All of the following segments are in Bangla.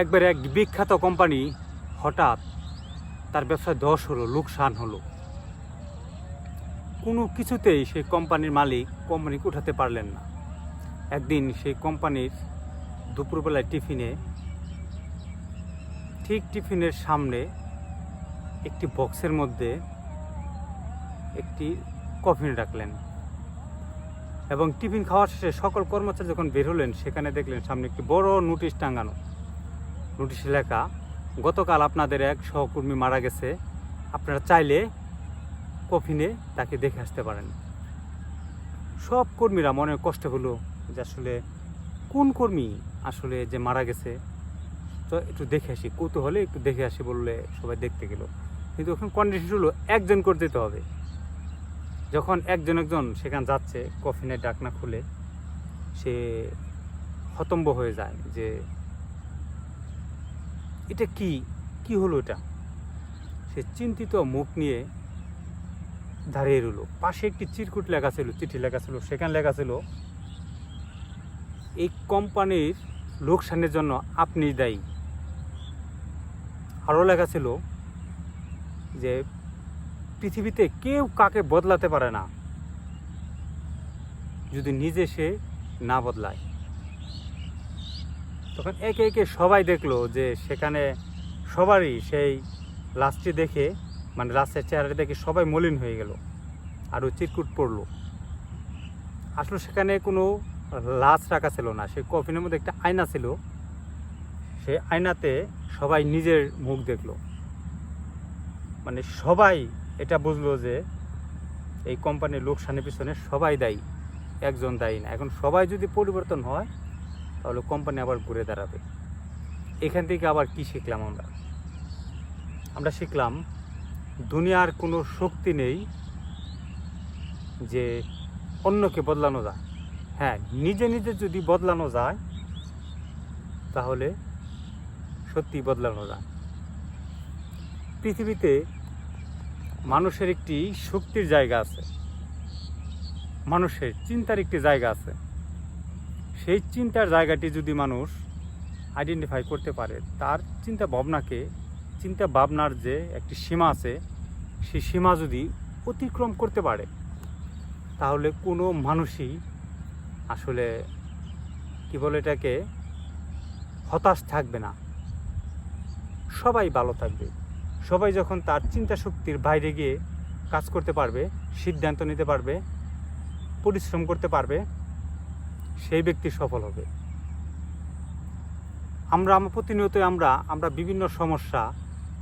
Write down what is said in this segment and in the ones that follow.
একবারে এক বিখ্যাত কোম্পানি হঠাৎ তার ব্যবসায় দশ হলো, লোকসান হলো। কোনো কিছুতেই সেই কোম্পানির মালিক কোম্পানিকে উঠাতে পারলেন না। একদিন সেই কোম্পানির দুপুরবেলায় টিফিনে, ঠিক টিফিনের সামনে একটি বক্সের মধ্যে একটি কফিন রাখলেন এবং টিফিন খাওয়ার শেষে সকল কর্মচারী যখন বের হলেন, সেখানে দেখলেন সামনে একটি বড় নোটিশ টাঙানো। নোটিশে লেখা, গতকাল আপনাদের এক সহকর্মী মারা গেছে। আপনারা চাইলে কফিনে তাকে দেখে আসতে পারেন। সব কর্মীরা মনে কষ্ট হলো যে আসলে কোন কর্মী আসলে যে মারা গেছে। তো একটু দেখে আসি, কৌতূহলে একটু দেখে আসি বললে সবাই দেখতে গেল। কিন্তু ওখানে কন্ডিশন হলো একজন করে দিতে হবে। যখন একজন একজন সেখানে যাচ্ছে, কফিনের ডাকনা খুলে, সে হতম্ব হয়ে যায় যে এটা কি? কি হলো এটা? সে চিন্তিত মুখ নিয়ে দাঁড়িয়ে রইল। পাশে একটি চিরকুট লেখা ছিল, চিঠি লেখা ছিল, সেখানে লেখা ছিল, এই কোম্পানির লোকসানের জন্য আপনি দায়ী। আরও লেখা ছিল যে, পৃথিবীতে কেউ কাকে বদলাতে পারে না, যদি নিজে সে না বদলায়। তখন একে একে সবাই দেখল যে সেখানে সবারই সেই লাশটি দেখে মানে লাশের চেহারা দেখে সবাই মলিন হয়ে গেল, আরও চিরকুট পড়ল। আসলে সেখানে কোনো লাশ রাখা ছিল না সেই কফিনের মধ্যে একটা আয়না ছিল। সেই আয়নাতে সবাই নিজের মুখ দেখল। মানে সবাই এটা বুঝলো যে এই কোম্পানির লোকসানের পিছনে সবাই দায়ী, একজন দায়ী না। এখন সবাই যদি পরিবর্তন হয় তাহলে কোম্পানি আবার ঘুরে দাঁড়াবে। এখান থেকে আবার কি শিখলাম আমরা? আমরা শিখলাম, দুনিয়ার কোনো শক্তি নেই যে অন্যকে বদলানো যায়। হ্যাঁ নিজে নিজে যদি বদলানো যায়, তাহলে সত্যি বদলানো যায়। পৃথিবীতে মানুষের একটি শক্তির জায়গা আছে। মানুষের চিন্তার একটি জায়গা আছে। সেই চিন্তার জায়গাটি যদি মানুষ আইডেন্টিফাই করতে পারে, তার চিন্তা ভাবনাকে, চিন্তা ভাবনার যে একটি সীমা আছে, সেই সীমা যদি অতিক্রম করতে পারে, তাহলে কোনো মানুষই আসলে, কি বলে এটাকে, হতাশ থাকবে না। সবাই ভালো থাকবে। সবাই যখন তার চিন্তা শক্তির বাইরে গিয়ে কাজ করতে পারবে, সিদ্ধান্ত নিতে পারবে, পরিশ্রম করতে পারবে সেই ব্যক্তি সফল হবে। আমরা আমরা প্রতিনিয়ত আমরা আমরা বিভিন্ন সমস্যা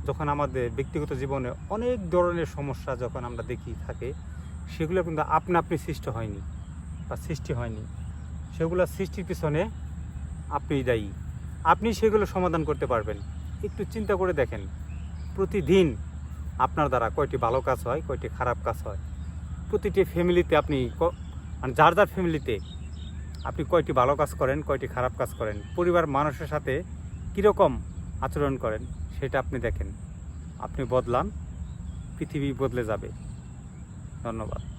যখন আমাদের ব্যক্তিগত জীবনে অনেক ধরনের সমস্যা যখন আমরা দেখি থাকে, সেগুলো কিন্তু আপনা আপনি সৃষ্টি হয়নি বা সৃষ্টি হয়নি। সেগুলো সৃষ্টির পিছনে আপনি দায়ী। আপনি সেগুলো সমাধান করতে পারবেন। একটু চিন্তা করে দেখেন, প্রতিদিন আপনার দ্বারা কয়টি ভালো কাজ হয়, কয়টি খারাপ কাজ হয়? প্রতিটি ফ্যামিলিতে আপনি মানে যার যার ফ্যামিলিতে আপনি কয়টি ভালো কাজ করেন, কয়টি খারাপ কাজ করেন, পরিবার মানুষের সাথে কীরকম আচরণ করেন সেটা আপনি দেখেন। আপনি বদলান, পৃথিবী বদলে যাবে। ধন্যবাদ।